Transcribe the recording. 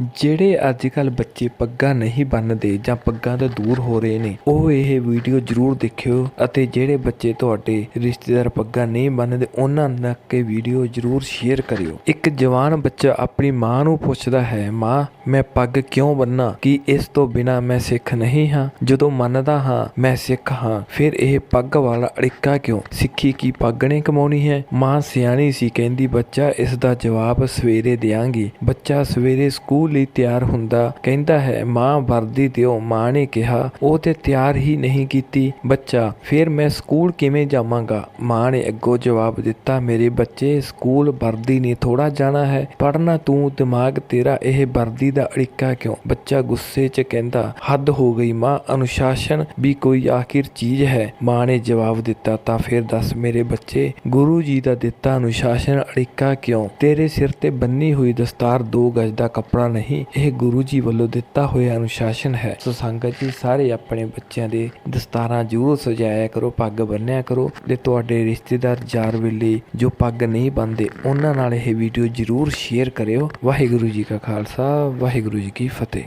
ਜਿਹੜੇ ਅੱਜ ਕੱਲ ਬੱਚੇ ਪੱਗਾਂ ਨਹੀਂ ਬੰਨਦੇ ਜਾਂ ਪੱਗਾਂ ਤੋਂ ਦੂਰ ਹੋ ਰਹੇ ਨੇ, ਉਹ ਇਹ ਵੀਡੀਓ ਜ਼ਰੂਰ ਦੇਖਿਓ ਅਤੇ ਜਿਹੜੇ ਬੱਚੇ ਤੁਹਾਡੇ ਰਿਸ਼ਤੇਦਾਰ ਪੱਗਾਂ ਨਹੀਂ ਬੰਨਦੇ ਉਹਨਾਂ ਤੱਕ ਇਹ ਵੀਡੀਓ ਜ਼ਰੂਰ ਸ਼ੇਅਰ ਕਰਿਓ। ਇੱਕ ਜਵਾਨ ਬੱਚਾ ਆਪਣੀ ਮਾਂ ਨੂੰ ਪੁੱਛਦਾ ਹੈ, ਮਾਂ, ਮੈਂ ਪੱਗ ਕਿਉਂ ਬੰਨਾਂ ਕਿ ਇਸ ਤੋਂ ਬਿਨਾ ਮੈਂ ਸਿੱਖ ਨਹੀਂ ਹਾਂ? ਜਦੋਂ ਮੰਨਦਾ ਹਾਂ, ਮੈਂ ਸਿੱਖ ਹਾਂ। ਫਿਰ ਇਹ ਪੱਗ ਵਾਲਾ ਅੜਿੱਕਾ ਕਿਉਂ? ਸਿੱਖੀ ਕੀ ਪੱਗ ਨੇ ਕਮਾਉਣੀ ਹੈ? ਮਾਂ ਸਿਆਣੀ ਸੀ, ਕਹਿੰਦੀ, ਬੱਚਾ, ਇਸ ਦਾ ਜਵਾਬ ਸਵੇਰੇ ਦਿਆਂਗੀ। ਬੱਚਾ ਸਵੇਰੇ ਸਕੂਲ ਲਈ ਤਿਆਰ ਹੁੰਦਾ ਕਹਿੰਦਾ ਹੈ, ਮਾਂ ਵਰਦੀ ਦਿਓ। ਮਾਂ ਨੇ ਕਿਹਾ, ਉਹ ਤੇ ਤਿਆਰ ਹੀ ਨਹੀਂ ਕੀਤੀ। ਬੱਚਾ, ਫਿਰ ਮੈਂ ਸਕੂਲ ਕਿਵੇਂ ਜਾਵਾਂਗਾ? ਮਾਂ ਨੇ ਅੱਗੋਂ ਜਵਾਬ ਦਿੱਤਾ, ਮੇਰੇ ਬੱਚੇ, ਸਕੂਲ ਵਰਦੀ ਨਹੀਂ ਥੋੜਾ ਜਾਣਾ ਹੈ। ਪੜਨਾ ਤੂੰ, ਦਿਮਾਗ ਤੇਰਾ, ਇਹ ਵਰਦੀ ਦਾ ਅੜਿੱਕਾ ਕਿਉਂ? ਬੱਚਾ ਗੁੱਸੇ 'ਚ ਕਹਿੰਦਾ, ਹੱਦ ਹੋ ਗਈ ਮਾਂ, ਅਨੁਸ਼ਾਸਨ ਵੀ ਕੋਈ ਆਖਿਰ ਚੀਜ਼ ਹੈ। ਮਾਂ ਨੇ ਜਵਾਬ ਦਿੱਤਾ, ਤਾਂ ਫਿਰ ਦੱਸ ਮੇਰੇ ਬੱਚੇ, ਗੁਰੂ ਜੀ ਦਾ ਦਿੱਤਾ ਅਨੁਸ਼ਾਸਨ ਅੜਿੱਕਾ ਕਿਉਂ? ਤੇਰੇ ਸਿਰ ਤੇ ਬੰਨੀ ਹੋਈ ਦਸਤਾਰ ਦੋ ਗਜ ਦਾ ਕੱਪੜਾ ਨਹੀਂ, ਇਹ ਗੁਰੂ ਜੀ ਵੱਲੋਂ ਦਿੱਤਾ ਹੋਇਆ ਅਨੁਸ਼ਾਸਨ ਹੈ। ਸੋ ਸੰਗਤ ਜੀ, ਸਾਰੇ ਆਪਣੇ ਬੱਚਿਆਂ ਦੇ ਦਸਤਾਰਾਂ ਜ਼ਰੂਰ ਸਜਾਇਆ ਕਰੋ, ਪੱਗ ਬੰਨਿਆ ਕਰੋ ਤੇ ਤੁਹਾਡੇ ਰਿਸ਼ਤੇਦਾਰ ਯਾਰ ਵੇਲੇ ਜੋ ਪੱਗ ਨਹੀਂ ਬੰਨਦੇ, ਉਹਨਾਂ ਨਾਲ ਇਹ ਵੀਡੀਓ ਜ਼ਰੂਰ ਸ਼ੇਅਰ ਕਰਿਓ। ਵਾਹਿਗੁਰੂ ਜੀ ਕਾ ਖਾਲਸਾ, ਵਾਹਿਗੁਰੂ ਜੀ ਕੀ ਫਤਿਹ।